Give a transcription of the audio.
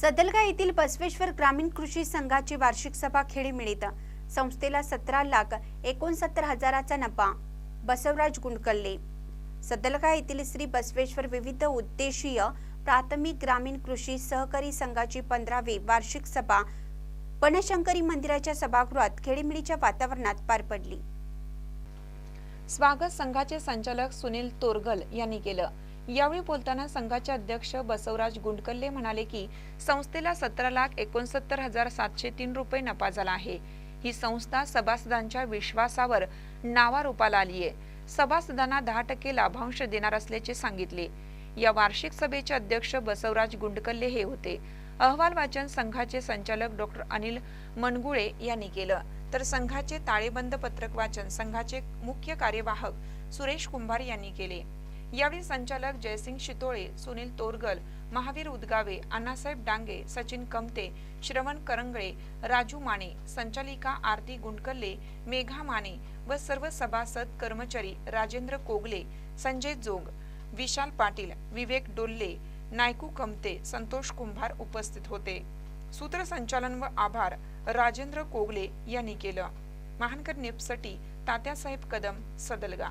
सदलगा येथील बसवेश्वर ग्रामीण कृषी संघाची वार्षिक सभा खेळी मिळित. संस्थेला सतरा लाख एकोणसत्तर हजाराचा नफा. बसवराज गुंडकल्ले. सदलगा येथील श्री बसवेश्वर विविध उद्देशीय प्राथमिक ग्रामीण कृषी सहकारी संघाची पंधरावी वार्षिक सभा बनशंकरी मंदिराच्या सभागृहात खेळीमिळीच्या वातावरणात पार पडली. स्वागत संघाचे संचालक सुनील तोरगल यांनी केलं. यावेळी बोलताना संघाचे अध्यक्ष बसवराज गुंडकल्ले म्हणाले की संस्थेला सतरा लाख एकोणसत्तर हजार सातशे तीन रुपये नफा झाला आहे. ही संस्था सभासदांच्या विश्वासावर नावारूपाला आली आहे. सभासदांना दहा टक्के लाभांश देणार असल्याचे सांगितले. या वार्षिक सभेचे अध्यक्ष बसवराज गुंडकल्ले हे होते. अहवाल वाचन संघाचे संचालक डॉक्टर अनिल मनगुळे यांनी केलं. तर संघाचे ताळेबंद पत्रक वाचन संघाचे मुख्य कार्यवाहक सुरेश कुंभार यांनी केले. यावेळी संचालक जयसिंग शितोळे सुनील तोरगल महावीर उदगावे अण्णासाहेब डांगे सचिन कमते श्रवण करंगळे राजू माने संचालिका आरती गुंडकल्ले मेघा माने व सर्व सभासद कर्मचारी राजेंद्र कोगले संजय जोग विशाल पाटील विवेक डोल्ले नायकू कमते संतोष कुंभार उपस्थित होते. सूत्रसंचालन व आभार राजेंद्र कोगले यांनी केलं. महानकर निपसाठी तात्यासाहेब कदम सदलगा.